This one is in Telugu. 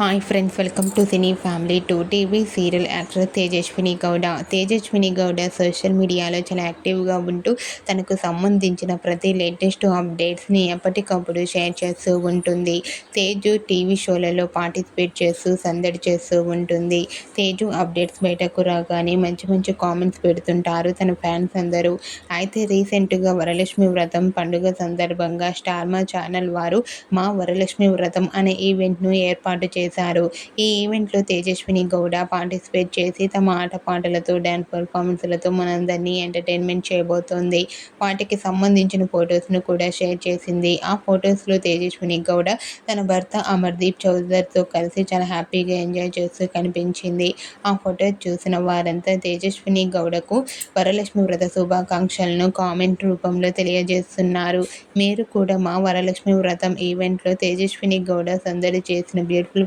Hi friends welcome to cine family two TV serial actor Tejaswini Gowda Tejaswini Gowda social మీడియాలో చాలా యాక్టివ్గా ఉంటూ తనకు సంబంధించిన ప్రతి లేటెస్ట్ అప్డేట్స్ని ఎప్పటికప్పుడు షేర్ చేస్తూ ఉంటుంది. తేజు టీవీ షోలలో పార్టిసిపేట్ చేస్తూ సందడి చేస్తూ ఉంటుంది. తేజు అప్డేట్స్ బయటకు రాగానే మంచి మంచి కామెంట్స్ పెడుతుంటారు తన ఫ్యాన్స్ అందరూ. అయితే రీసెంట్గా వరలక్ష్మి వ్రతం పండుగ సందర్భంగా స్టార్మా ఛానల్ వారు మా వరలక్ష్మి వ్రతం అనే ఈవెంట్ను ఏర్పాటు చేసి చేశారు. ఈ ఈవెంట్లో తేజస్విని గౌడ పార్టిసిపేట్ చేసి తమ ఆటపాటలతో డ్యాన్స్ పర్ఫార్మెన్స్లతో మనందరినీ ఎంటర్టైన్మెంట్ చేయబోతోంది. వాటికి సంబంధించిన ఫొటోస్ను కూడా షేర్ చేసింది. ఆ ఫొటోస్లో తేజస్విని గౌడ తన భర్త అమర్దీప్ చౌదర్తో కలిసి చాలా హ్యాపీగా ఎంజాయ్ చేస్తూ కనిపించింది. ఆ ఫోటో చూసిన వారంతా తేజస్విని గౌడకు వరలక్ష్మి వ్రత శుభాకాంక్షలను కామెంట్ రూపంలో తెలియజేస్తున్నారు. మీరు కూడా మా వరలక్ష్మి వ్రతం ఈవెంట్లో తేజస్విని గౌడ సందడి చేసిన బ్యూటిఫుల్